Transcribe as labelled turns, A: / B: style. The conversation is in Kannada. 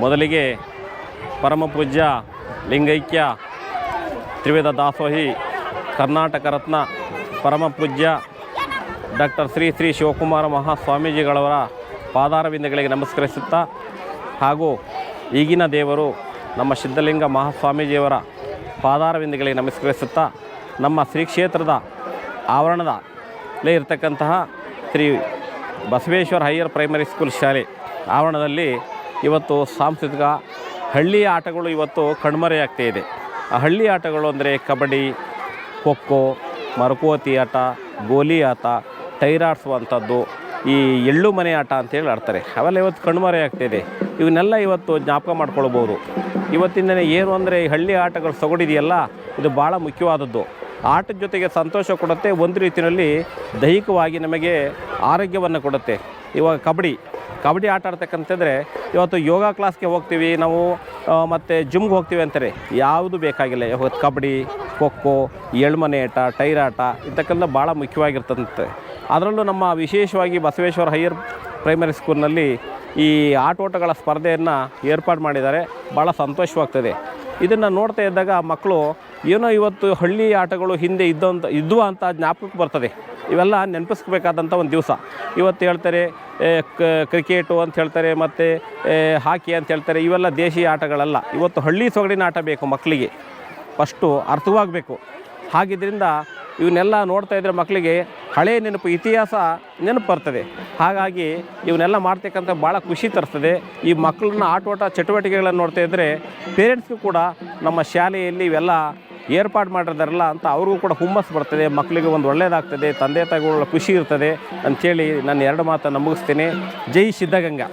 A: ಮೊದಲಿಗೆ ಪರಮ ಪೂಜ್ಯ ಲಿಂಗೈಕ್ಯ ತ್ರಿವೇದ ದಾಸೋಹಿ ಕರ್ನಾಟಕ ರತ್ನ ಪರಮ ಪೂಜ್ಯ ಡಾಕ್ಟರ್ ಶ್ರೀ ಶ್ರೀ ಶಿವಕುಮಾರ ಮಹಾಸ್ವಾಮೀಜಿಗಳವರ ಪಾದಾರವಿಂದಗಳಿಗೆ ನಮಸ್ಕರಿಸುತ್ತಾ ಹಾಗೂ ಈಗಿನ ದೇವರು ನಮ್ಮ ಸಿದ್ಧಲಿಂಗ ಮಹಾಸ್ವಾಮೀಜಿಯವರ ಪಾದಾರವಿಂದಗಳಿಗೆ ನಮಸ್ಕರಿಸುತ್ತಾ ನಮ್ಮ ಶ್ರೀ ಕ್ಷೇತ್ರದ ಲೇ ಇರತಕ್ಕಂತಹ Shri Basaveshwara higher primary school ಶಾಲೆ ಆವರಣದಲ್ಲಿ ಇವತ್ತು ಸಾಂಸ್ಕೃತಿಕ ಹಳ್ಳಿ ಆಟಗಳು ಇವತ್ತು ಕಣ್ಮರೆಯಾಗ್ತಾ ಇದೆ. ಆ ಹಳ್ಳಿ ಆಟಗಳು ಅಂದರೆ ಕಬಡ್ಡಿ, ಖೋಖೋ ಮರಕೋತಿ ಆಟ, ಗೋಲಿ ಆಟ ಟೈರಾಡ್ಸುವಂಥದ್ದು ಈ ಎಳ್ಳು ಮನೆ ಆಟ ಅಂತೇಳಿ ಆಡ್ತಾರೆ. ಅವೆಲ್ಲ ಇವತ್ತು ಕಣ್ಮರೆಯಾಗ್ತಿದೆ ಇವನ್ನೆಲ್ಲ ಇವತ್ತು ಜ್ಞಾಪಕ ಮಾಡ್ಕೊಳ್ಬೋದು. ಇವತ್ತಿನ ಏನು ಅಂದರೆ ಈ ಹಳ್ಳಿ ಆಟಗಳು ಸೊಗಡಿದೆಯಲ್ಲ, ಇದು ಭಾಳ ಮುಖ್ಯವಾದದ್ದು. ಆಟದ ಜೊತೆಗೆ ಸಂತೋಷ ಕೊಡುತ್ತೆ, ಒಂದು ರೀತಿಯಲ್ಲಿ ದೈಹಿಕವಾಗಿ ನಮಗೆ ಆರೋಗ್ಯವನ್ನು ಕೊಡುತ್ತೆ. ಇವಾಗ ಕಬಡ್ಡಿ ಕಬಡ್ಡಿ ಆಟ ಆಡ್ತಕ್ಕಂತಂದರೆ ಇವತ್ತು ಯೋಗ ಕ್ಲಾಸ್ಗೆ ಹೋಗ್ತೀವಿ. ನಾವು ಮತ್ತು ಜಿಮ್ಗೆ ಹೋಗ್ತೀವಿ ಅಂತಾರೆ. ಯಾವುದು ಬೇಕಾಗಿಲ್ಲ. ಇವತ್ತು ಕಬಡ್ಡಿ, ಖೋಖೋ ಎಳ್ಮನೆ ಆಟ ಟೈರಾಟ ಇಂಥಕ್ಕಂಥ ಭಾಳ ಮುಖ್ಯವಾಗಿರ್ತಂತೆ. ಅದರಲ್ಲೂ ನಮ್ಮ ವಿಶೇಷವಾಗಿ ಬಸವೇಶ್ವರ ಹೈಯರ್ ಪ್ರೈಮರಿ ಸ್ಕೂಲ್ನಲ್ಲಿ ಈ ಆಟೋಟಗಳ ಸ್ಪರ್ಧೆಯನ್ನು ಏರ್ಪಾಡು ಮಾಡಿದ್ದಾರೆ. ಭಾಳ ಸಂತೋಷವಾಗ್ತದೆ. ಇದನ್ನು ನೋಡ್ತಾ ಇದ್ದಾಗ ಮಕ್ಕಳು, ಏನೋ ಇವತ್ತು ಹಳ್ಳಿ ಆಟಗಳು ಹಿಂದೆ ಇದ್ದಂಥ ಇದ್ವು ಅಂತ ಜ್ಞಾಪಕಕ್ಕೆ ಬರ್ತದೆ. ಇವೆಲ್ಲ ನೆನಪಿಸ್ಬೇಕಾದಂಥ ಒಂದು ದಿವಸ. ಇವತ್ತು ಹೇಳ್ತಾರೆ ಕ್ರಿಕೆಟು ಅಂತ ಹೇಳ್ತಾರೆ, ಮತ್ತು ಹಾಕಿ ಅಂತ ಹೇಳ್ತಾರೆ, ಇವೆಲ್ಲ ದೇಶೀಯ ಆಟಗಳಲ್ಲ. ಇವತ್ತು ಹಳ್ಳಿ ಸೊಗಡಿನ ಆಟ ಬೇಕು ಮಕ್ಕಳಿಗೆ ಫಸ್ಟು ಅರ್ಥವಾಗಬೇಕು. ಹಾಗಿದ್ದರಿಂದ ಇವನ್ನೆಲ್ಲ ನೋಡ್ತಾ ಇದ್ದರೆ ಮಕ್ಕಳಿಗೆ ಹಳೆಯ ನೆನಪು, ಇತಿಹಾಸ ನೆನಪು ಬರ್ತದೆ. ಹಾಗಾಗಿ ಇವನ್ನೆಲ್ಲ ಮಾಡ್ತಕ್ಕಂಥ ಭಾಳ ಖುಷಿ ತರ್ತದೆ ಈ ಮಕ್ಕಳನ್ನ ಆಟೋಟ ಚಟುವಟಿಕೆಗಳನ್ನು ನೋಡ್ತಾ ಇದ್ದರೆ ಪೇರೆಂಟ್ಸ್ಗೂ ಕೂಡ ನಮ್ಮ ಶಾಲೆಯಲ್ಲಿ ಇವೆಲ್ಲ ಏರ್ಪಾಡು ಮಾಡಿದಾರಲ್ಲ ಅಂತ ಅವ್ರಿಗೂ ಕೂಡ ಹುಮ್ಮಸ್ಸು ಬರ್ತದೆ ಮಕ್ಕಳಿಗೆ ಒಂದು ಒಳ್ಳೆಯದಾಗ್ತದೆ ತಂದೆ ತಾಯಿಗಳ ಖುಷಿ ಇರ್ತದೆ ಅಂಥೇಳಿ ನಾನು ಎರಡು ಮಾತನ್ನು ಮುಗಿಸ್ತೀನಿ. ಜೈ ಸಿದ್ಧಗಂಗಾ.